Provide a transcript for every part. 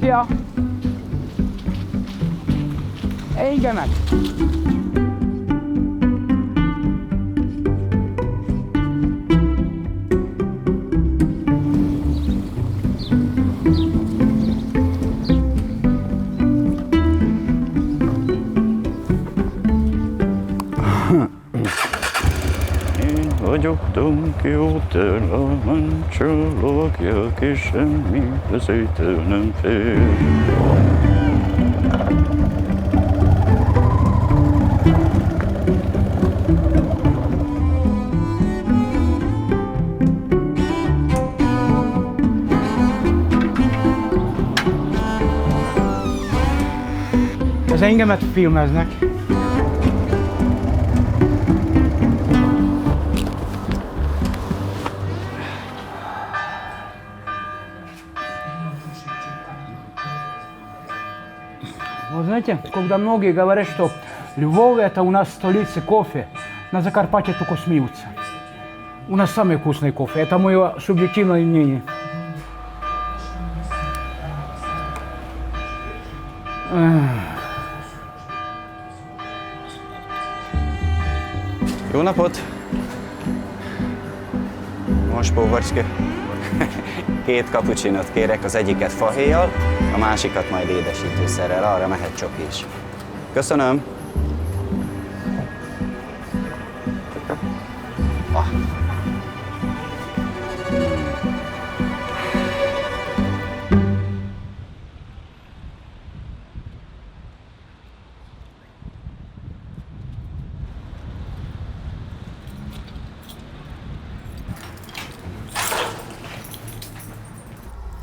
See y'all. jó tőle, csalógjak, és semmi veszélytől nem fél. Ez engemet filmeznek. знаете, когда многие говорят, что Львов это у нас столица кофе, на Закарпатье только смеются. У нас самый вкусный кофе. Это мое субъективное мнение. Jó napot! Most póvarcske. Két kapucsinot kérek, az egyiket fahéjjal, a másikat majd édesítőszerrel, arra mehet csoki is. Köszönöm! Ah.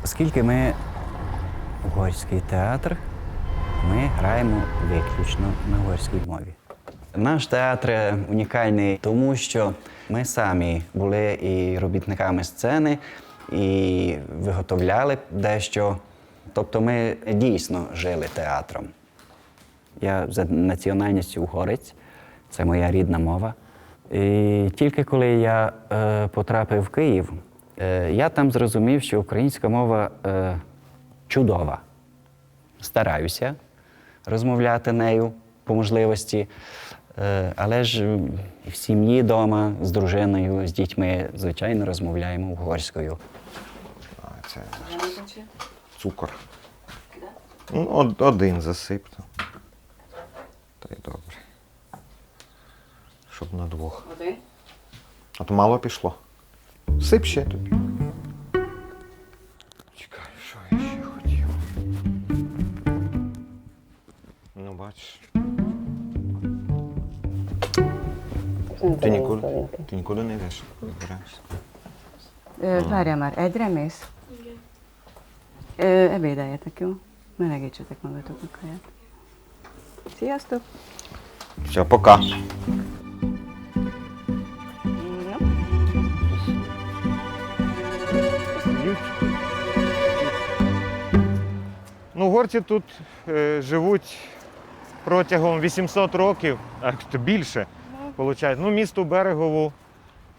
Оскільки ми угорський театр, ми граємо виключно на угорській мові. Наш театр унікальний, тому що ми самі були і робітниками сцени, і виготовляли дещо. Тобто ми дійсно жили театром. Я за національністю угорець, це моя рідна мова. І тільки коли я е, потрапив в Київ, е, я там зрозумів, що українська мова е, чудова. Стараюся розмовляти нею по можливості. Е, але ж в сім'ї вдома з дружиною, з дітьми, звичайно, розмовляємо угорською. А, це цукор. Ну, од- один засипто. Та й добре. Щоб на двох. Один. А то мало пішло. Сип ще тобі. Ну, бачиш. Ти нікуди, ти нікуди не йдеш, не Várjál már, egyre mész? Igen. Ö, ebédeljetek, jó? Melegítsetek magatoknak helyet. Sziasztok! Все, пока. Ну, горці тут е, живуть протягом 800 років, а то більше, виходить. Ну, місту Берегову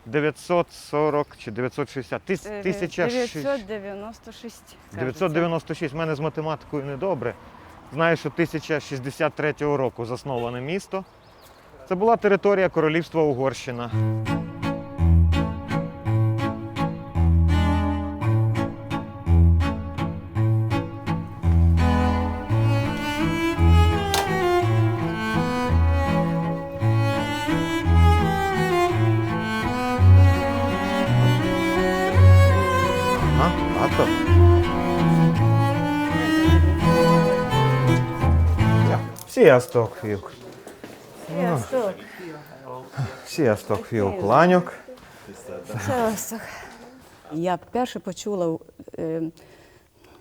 940 чи 960. Тис, Е, тисяча ши- 996. кажеться. 996. У мене з математикою недобре. Знаю, що 1063 року засноване місто. Це була територія королівства Угорщина. Sziasztok, fiúk! Sziasztok! Sziasztok, fiúk, lányok! Sziasztok! Я вперше почула е,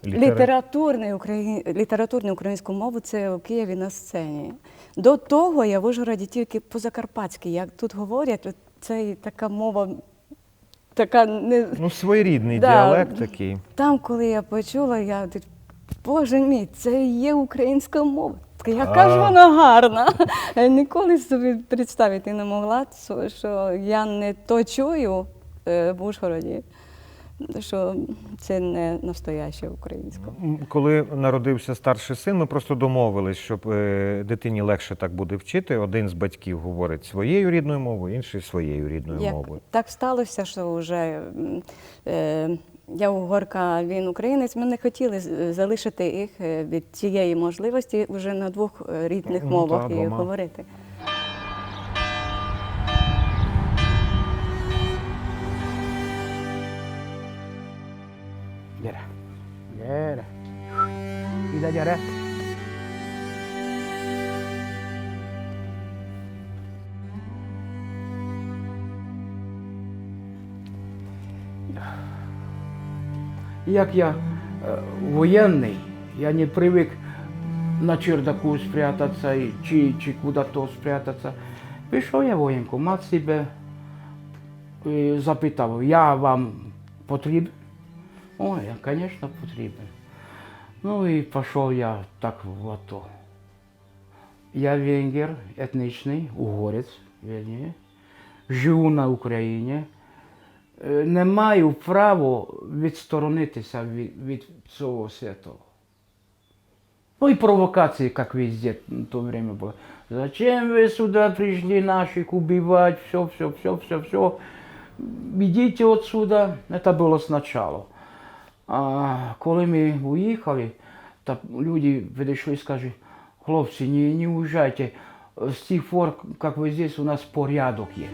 Літера- літературний, украї... літературну українську мову це у Києві на сцені. До того я в Ужгороді тільки по-закарпатськи. Як тут говорять, це така мова, така не. Ну, своєрідний Да. діалект такий. Там, коли я почула, я боже мій, це і є українська мова. Яка ж вона гарна. Ніколи собі представити не могла, що- я не то чую, е, в Ужгороді, що це не настояще українська. М, Коли народився старший син, ми просто домовились, щоб е, дитині легше так буде вчити. Один з батьків говорить своєю рідною мовою, інший своєю рідною Як мовою. так сталося, що вже е, я угорка, він українець. Ми не хотіли залишити їх е, від цієї можливості вже на двох е, рідних Ну, мовах та, і дома. говорити. Gyere. Gyere. Ide gyere. Як я е, воєнний, я не привик на чердаку спрятаться и- чи, чи куда-то спрятаться. Пішов я в воєнкомат себе і запитав, я вам потрібен? Ой, я, конечно, потрібен. Ну і пішов я так в АТО. Я венгер, етнічний, угорець, вірніше. Живу на Україні. Е, Не маю права відсторонитися від, від цього світу. Ну и провокации, как везде в то время было. Зачем вы сюда пришли наших убивать, все, все, все, все, все. Идите отсюда. Это было сначала. А коли ми уїхали, та люди підійшли і скажуть, хлопці, не, не уїжджайте. З тих пор, як ви здесь, у нас порядок є.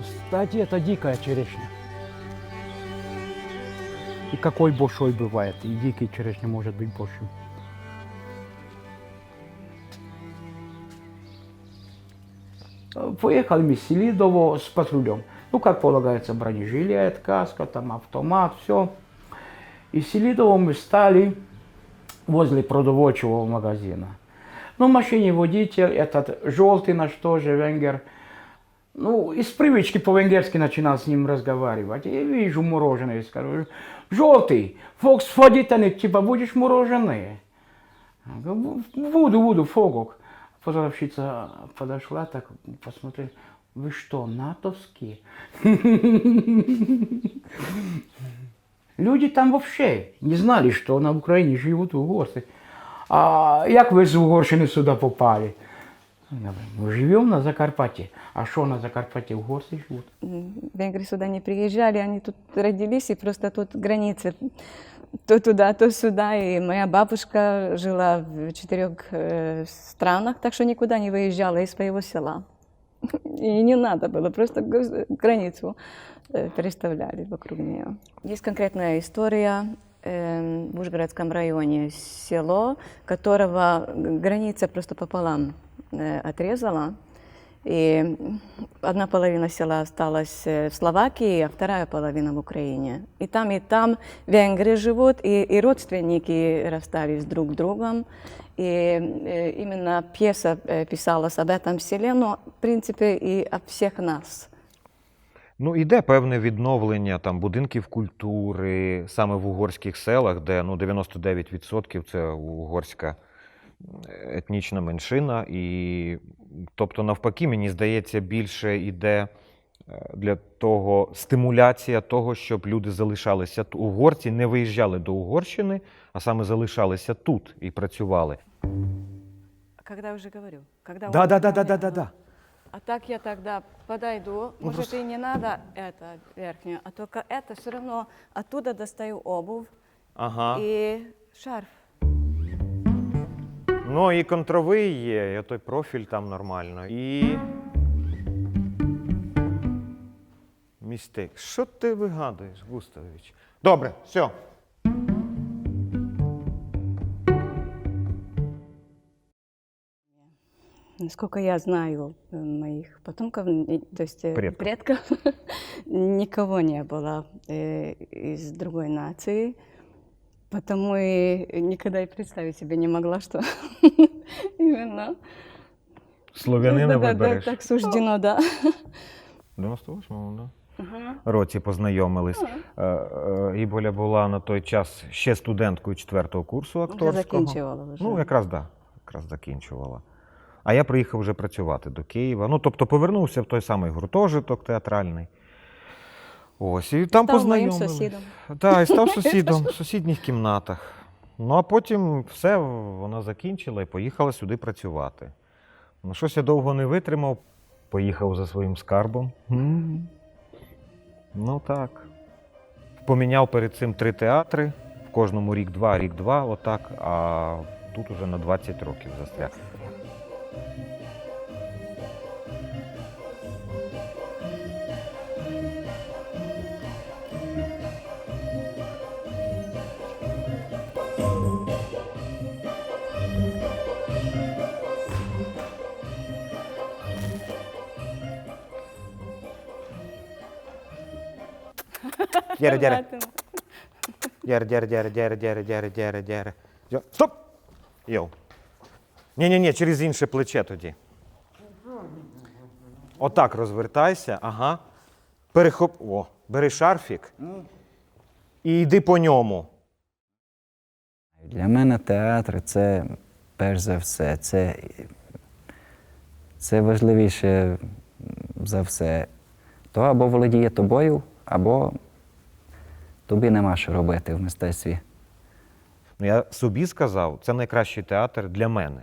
Кстати, это дикая черешня. И какой большой бывает, и дикий черешня может быть большим. Поехали мы в Селидово с патрулем. Ну, как полагается, бронежилет, каска, там автомат, все. И в Селидово мы стали возле продовольчивого магазина. Ну, в машине водитель, этот желтый наш тоже, венгер, ну, из привычки по-венгерски начинал с ним разговаривать. И вижу мороженое, скажу, желтый, Фокс Фодитаник, типа, будешь мороженое? Я говорю, Буду, буду, Фогок. Продавщица подошла, так посмотрела, вы что, натовские? Люди там вообще не знали, что на Украине живут угорцы. А як ви з Угорщини сюди попали? Мы живем на Закарпатье. А что на Закарпатье угорцы живут? Венгры сюда не приезжали, они тут родились, и просто тут границы то туда, то сюда. И моя бабушка жила в четырех э, странах, так что никуда не выезжала из своего села. И не надо было, просто границу э, переставляли вокруг нее. Есть конкретная история э, в Ужгородском районе, село, которого граница просто пополам отрезала. И одна половина села осталась э, в Словакии, а вторая половина в Украине. И там, и там венгры живут, и, и родственники расстались друг с другом. И э, именно пьеса э, писалась об этом селе, но, в принципе, и о всех нас. Ну, іде певне відновлення там будинків культури саме в угорських селах, де ну 99% це угорська етнічна меншина. І тобто, навпаки, мені здається, більше йде е, для того стимуляція того, щоб люди залишалися тут. Угорці не виїжджали до Угорщини, а саме залишалися тут і працювали. Когда уже говорю? Когда Да, он да, да, да, не да, да, было. да. А так я тогда подойду, может просто- и не надо это верхнее, а только это все равно оттуда достаю обувь Ага. и шарф. Ну і контровий є, і той профіль там нормально. І. Містик. Що ти вигадуєш, Густавович? Добре, все. Насколько я знаю э, моих потомков, ни- то есть э, Предков. предков, никого не было э, из другой нации, потому и никогда и представить себе не могла, что именно Слов'янина вибереш. так суждено, да. 98-му, да? році познайомились. Е, е, Іболя була на той час ще студенткою четвертого курсу акторського. закінчувала вже. Ну, якраз так, да, якраз закінчувала. А я приїхав вже працювати до Києва. Ну, тобто повернувся в той самий гуртожиток театральний. Ось, і там Став моїм сусідом. Так, і став сусідом в сусідніх кімнатах. Ну, а потім все, вона закінчила і поїхала сюди працювати. Ну, щось я довго не витримав, поїхав за своїм скарбом. Ну так. Поміняв перед цим три театри, в кожному рік-два, рік-два, отак, а тут уже на 20 років застряг. Дєре, дєре. Дєре, дєре, дєре, дєре, дєре, дєре, дєре, дєре. Стоп! Йоу. Ні-ні-ні, через інше плече тоді. Отак розвертайся, ага. Перехоп. О, бери шарфік і йди по ньому. Для мене театр це перш за все, це, це важливіше за все. То або володіє тобою, або тобі нема що робити в мистецтві. Ну, я собі сказав, це найкращий театр для мене,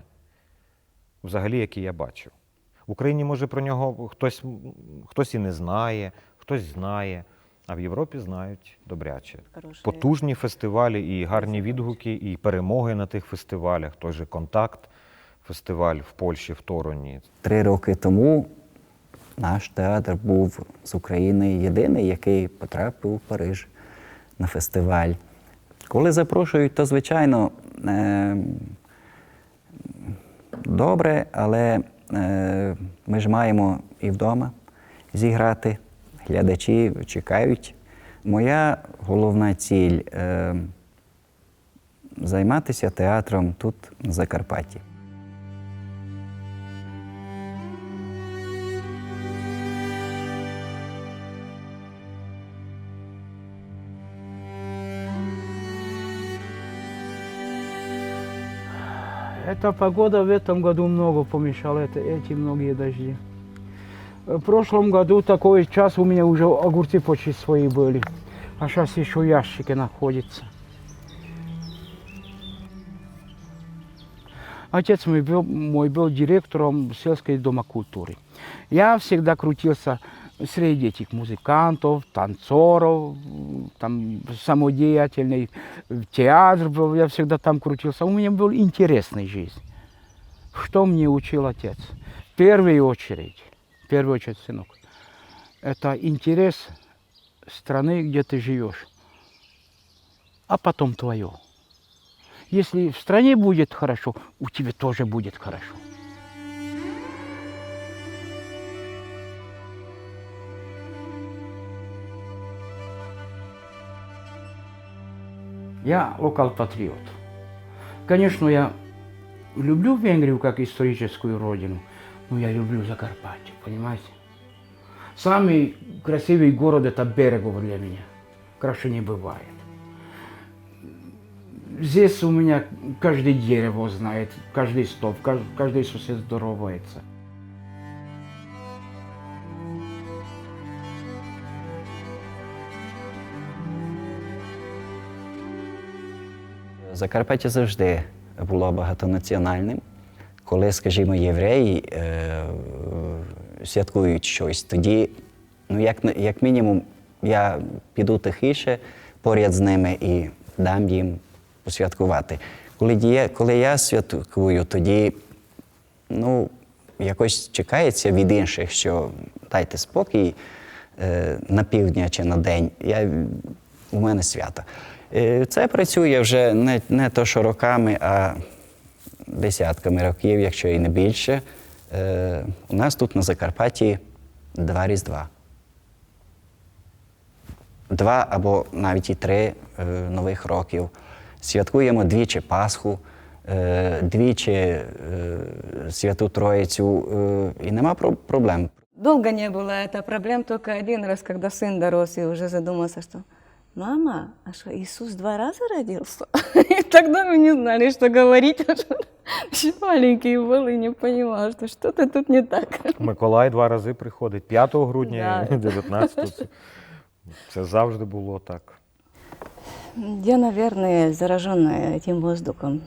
взагалі, який я бачив. В Україні, може, про нього хтось, хтось і не знає, хтось знає, а в Європі знають добряче. Хороший. Потужні фестивалі, і гарні відгуки, і перемоги на тих фестивалях. Той же контакт, фестиваль в Польщі, в Тороні. Три роки тому наш театр був з України єдиний, який потрапив у Париж на фестиваль. Коли запрошують, то звичайно е, добре, але е, ми ж маємо і вдома зіграти. Глядачі чекають. Моя головна ціль е, займатися театром тут, на Закарпатті. Эта погода в этом году много помешала, это эти многие дожди. В прошлом году такой час у меня уже огурцы почти свои были, а сейчас еще в ящике находится. Отец мой был, мой был директором сельской дома культуры. Я всегда крутился среди этих музыкантов, танцоров, там самодеятельный театр был, я всегда там крутился. У меня был интересная жизнь. Что мне учил отец? В первую очередь, в первую очередь, сынок, это интерес страны, где ты живешь, а потом твое. Если в стране будет хорошо, у тебя тоже будет хорошо. Я локал-патриот. Конечно, я люблю Венгрию как историческую родину, но я люблю Закарпатье, понимаете? Самый красивый город это Берегово для меня. Краше не бывает. Здесь у меня каждый дерево знает, каждый кажд- каждый сосед здоровается. Закарпаття завжди було багатонаціональним. Коли, скажімо, євреї е, святкують щось, тоді, ну, як, як мінімум, я піду тихіше поряд з ними і дам їм посвяткувати. Коли, діє, коли я святкую, тоді ну, якось чекається від інших, що дайте спокій е, на півдня чи на день. Я, у мене свято. Е, це працює вже не, не то, що роками, а десятками років, якщо і не більше. Е, у нас тут на Закарпатті два різдва. Два або навіть і три е, нових років. Святкуємо двічі Пасху, е, двічі е, Святу Троїцю, е, і нема про- проблем. Долго не было это проблем, только один раз, когда сын дорос, и уже задумался, что «Мама, а что, Иисус два раза родился?» И тогда мы не знали, что говорить. Еще маленький был и не понимал, что что-то тут не так. Миколай два рази приходить. 5 грудня, Да. 19 це, це завжди було так. Я, наверное, зараженная этим воздухом.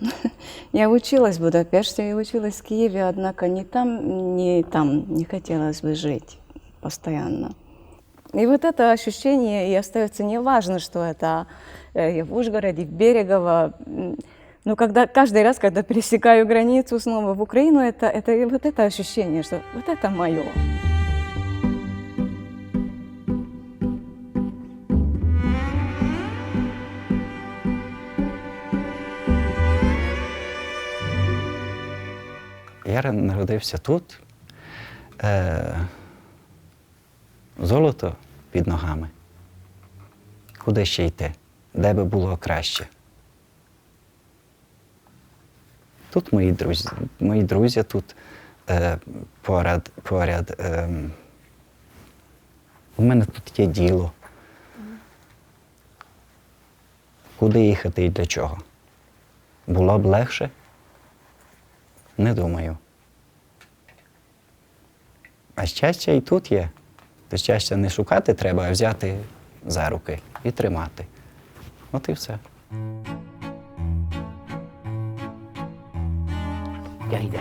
Я училась в Будапеште и училась в Киеве, однако ни там, ни там не хотелось бы жить постоянно. И вот это ощущение и остается неважно, что это э, в Ужгороде, в Берегово. Но когда, каждый раз, когда пересекаю границу снова в Украину, это, это и вот это ощущение, что вот это мое. Я народився тут. Золото під ногами. Куди ще йти? Де би було краще? Тут мої друзі, мої друзі тут е, поряд. поряд е, у мене тут є діло. Куди їхати і для чого? Було б легше? Не думаю. А щастя і тут є. То щастя не шукати треба, а взяти за руки і тримати. От і все. Я йде.